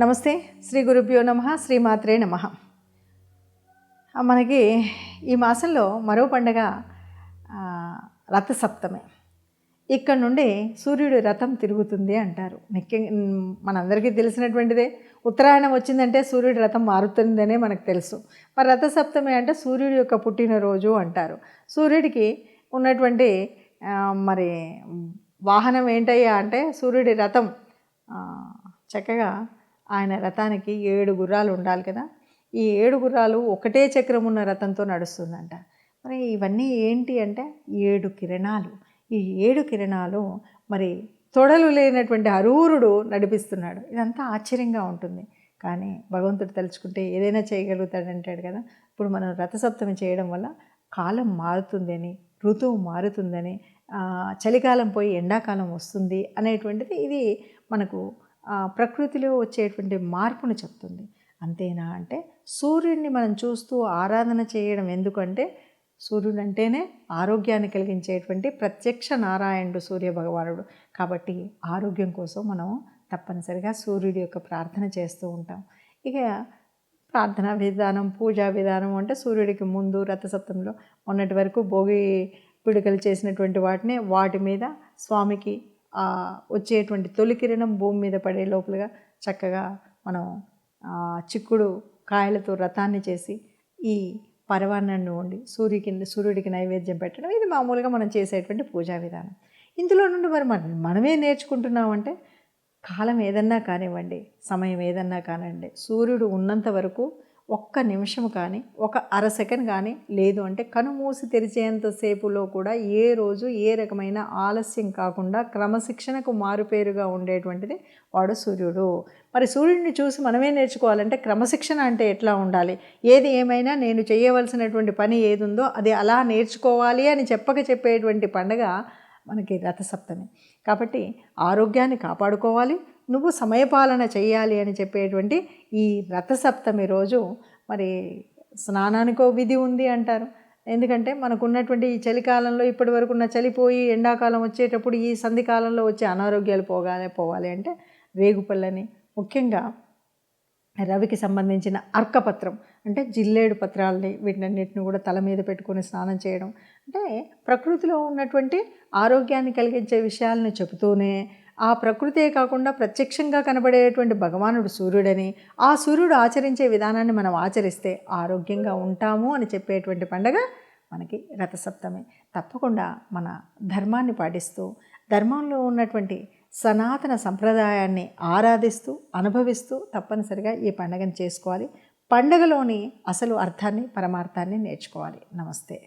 నమస్తే. శ్రీ గురుభ్యో నమ శ్రీమాత్రే నమ. మనకి ఈ మాసంలో మరో పండగ రథసప్తమే. ఇక్కడ నుండి సూర్యుడి రథం తిరుగుతుంది అంటారు. ముఖ్యంగా మనందరికీ తెలిసినటువంటిదే. ఉత్తరాయణం వచ్చిందంటే సూర్యుడి రథం మారుతుందనే మనకు తెలుసు. మరి రథసప్తమి అంటే సూర్యుడి యొక్క పుట్టినరోజు అంటారు. సూర్యుడికి ఉన్నటువంటి మరి వాహనం ఏంటయ్యా అంటే సూర్యుడి రథం. చక్కగా ఆయన రథానికి ఏడు గుర్రాలు ఉండాలి కదా. ఈ ఏడు గుర్రాలు ఒకటే చక్రం ఉన్న రథంతో నడుస్తుందంట. మరి ఇవన్నీ ఏంటి అంటే ఏడు కిరణాలు. ఈ ఏడు కిరణాలు మరి తొడలు లేనటువంటి అరూరుడు నడిపిస్తున్నాడు. ఇదంతా ఆశ్చర్యంగా ఉంటుంది. కానీ భగవంతుడు తలుచుకుంటే ఏదైనా చేయగలుగుతాడంటాడు కదా. ఇప్పుడు మనం రథసప్తమి చేయడం వల్ల కాలం మారుతుందని ఋతువు మారుతుందని చలికాలం పోయి ఎండాకాలం వస్తుంది అనేటువంటిది ఇది మనకు ప్రకృతిలో వచ్చేటువంటి మార్పును చెప్తుంది. అంతేనా అంటే సూర్యుడిని మనం చూస్తూ ఆరాధన చేయడం ఎందుకంటే సూర్యుడు అంటేనే ఆరోగ్యాన్ని కలిగించేటువంటి ప్రత్యక్ష నారాయణుడు సూర్య భగవానుడు. కాబట్టి ఆరోగ్యం కోసం మనం తప్పనిసరిగా సూర్యుడి యొక్క ప్రార్థన చేస్తూ ఉంటాం. ఇక ప్రార్థనా విధానం పూజా విధానం అంటే సూర్యుడికి ముందు రథసప్తంలో మొన్నటి వరకు భోగి పిడుకలు చేసినటువంటి వాటిని వాటి మీద స్వామికి వచ్చేటువంటి తొలి కిరణం భూమి మీద పడే లోపలగా చక్కగా మనం చిక్కుడు కాయలతో రథాన్ని చేసి ఈ పరవాన్నాన్ని వండి కింద సూర్యుడికి నైవేద్యం పెట్టడం ఇది మామూలుగా మనం చేసేటువంటి పూజా విధానం. ఇందులో నుండి మరి మనం మనమే నేర్చుకుంటున్నామంటే కాలం ఏదన్నా కానివ్వండి సమయం ఏదన్నా కానివ్వండి సూర్యుడు ఉన్నంత వరకు ఒక్క నిమిషం కానీ ఒక అర సెకండ్ కానీ లేదు అంటే కనుమూసి తెరిచేంతసేపులో కూడా ఏ రోజు ఏ రకమైన ఆలస్యం కాకుండా క్రమశిక్షణకు మారుపేరుగా ఉండేటువంటిది వాడు సూర్యుడు. మరి సూర్యుడిని చూసి మనమే నేర్చుకోవాలంటే క్రమశిక్షణ అంటే ఎట్లా ఉండాలి? ఏది ఏమైనా నేను చేయవలసినటువంటి పని ఏది ఉందో అది అలా నేర్చుకోవాలి అని చెప్పక చెప్పేటువంటి పండగ మనకి రథసప్తమి. కాబట్టి ఆరోగ్యాన్ని కాపాడుకోవాలి నువ్వు సమయపాలన చేయాలి అని చెప్పేటువంటి ఈ రథసప్తమి రోజు మరి స్నానానికో విధి ఉంది అంటారు. ఎందుకంటే మనకున్నటువంటి ఈ చలికాలంలో ఇప్పటి వరకు ఉన్న చలిపోయి ఎండాకాలం వచ్చేటప్పుడు ఈ సంధికాలంలో వచ్చే అనారోగ్యాలు పోగానే పోవాలి అంటే రేగుపళ్ళని ముఖ్యంగా రవికి సంబంధించిన అర్కపత్రం అంటే జిల్లేడు పత్రాలని వీటినన్నిటిని కూడా తల మీద పెట్టుకొని స్నానం చేయడం. అంటే ప్రకృతిలో ఉన్నటువంటి ఆరోగ్యాన్ని కలిగించే విషయాలను చెబుతూనే ఆ ప్రకృతే కాకుండా ప్రత్యక్షంగా కనబడేటువంటి భగవానుడు సూర్యుడని ఆ సూర్యుడు ఆచరించే విధానాన్ని మనం ఆచరిస్తే ఆరోగ్యంగా ఉంటాము అని చెప్పేటువంటి పండగ మనకి రథసప్తమి. తప్పకుండా మన ధర్మాన్ని పాటిస్తూ ధర్మంలో ఉన్నటువంటి సనాతన సంప్రదాయాన్ని ఆరాధిస్తూ అనుభవిస్తూ తప్పనిసరిగా ఈ పండగను చేసుకోవాలి. పండగలోని అసలు అర్థాన్ని పరమార్థాన్ని నేర్చుకోవాలి. నమస్తే.